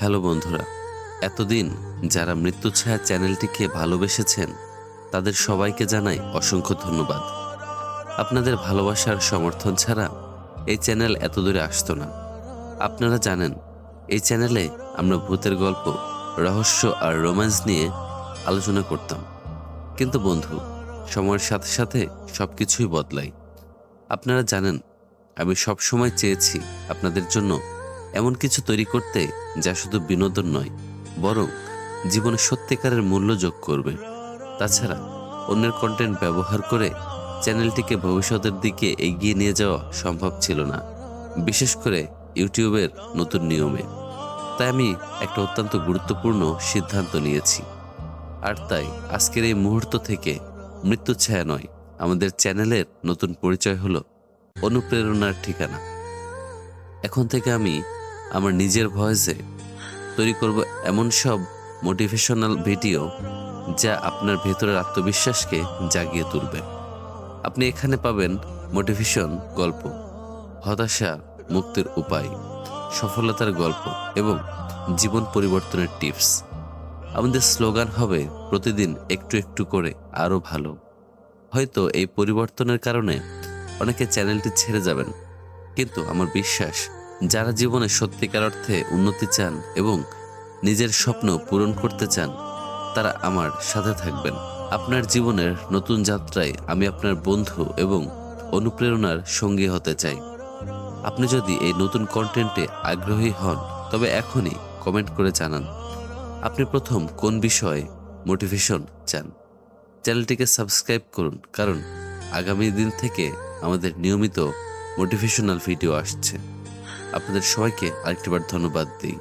Hello বন্ধুরা, এতদিন যারা মৃত্যু ছায়া চ্যানেলটিকে ভালোবেসেছেন, তাদের সবাইকে জানাই অসংখ্য ধন্যবাদ। আপনাদের ভালোবাসার সমর্থন ছাড়া এই চ্যানেল এত দূরে আসতো না। আপনারা জানেন, এই চ্যানেলে আমরা ভূতের গল্প, রহস্য আর রোম্যান্স নিয়ে আলোচনা করতাম। কিন্তু বন্ধু, সময়ের সাথে সাথে সব কিছুই বদলায় আপনারা জানেন, আমি সব সময় চেয়েছি আপনাদের জন্য এমন কিছু তৈরি করতে যা শুধু বিনোদন নয়, বরং জীবনে সত্যিকারের মূল্য যোগ করবে। তাছাড়া, অন্যের কন্টেন্ট ব্যবহার করে চ্যানেলটিকে ভবিষ্যতের দিকে এগিয়ে নিয়ে যাওয়া সম্ভব ছিল না, বিশেষ করে ইউটিউবের নতুন নিয়মে। তাই আমি একটা অত্যন্ত গুরুত্বপূর্ণ সিদ্ধান্ত নিয়েছি। আর তাই, আজকের এই মুহূর্ত থেকে মৃত্যু ছায়া নয়, আমাদের চ্যানেলের নতুন পরিচয় হলো অনুপ্রেরণার ঠিকানা। এখন থেকে আমি আমার নিজের ভয়েসে তৈরি করব এমন সব মোটিভেশনাল ভিডিও যা আপনার ভেতরের আত্মবিশ্বাসকে জাগিয়ে তুলবে। আপনি এখানে পাবেন মোটিভেশন গল্প, হতাশা মুক্তির উপায়, সফলতার গল্প এবং জীবন পরিবর্তনের টিপস আমাদের স্লোগান হবে, প্রতিদিন একটু একটু করে আরও ভালো। হয়তো এই পরিবর্তনের কারণে অনেকে চ্যানেলটি ছেড়ে যাবেন, কিন্তু আমার বিশ্বাস যারা জীবনে সত্যিকার অর্থে উন্নতি চান এবং নিজের স্বপ্ন পূরণ করতে চান, তারা আমার সাথে থাকবেন। আপনার জীবনের নতুন যাত্রায় আমি আপনার বন্ধু এবং অনুপ্রেরণার সঙ্গী হতে চাই। আপনি যদি এই নতুন কন্টেন্টে আগ্রহী হন, তবে এখনই কমেন্ট করে জানান। আপনি প্রথম কোন বিষয়ে মোটিভেশন চান? চ্যানেলটিকে সাবস্ক্রাইব করুন, কারণ আগামী দিন থেকে আমাদের নিয়মিত মোটিভেশনাল ভিডিও আসছে। আপনাদের সবাইকে আরেকটিবার ধন্যবাদ দিই।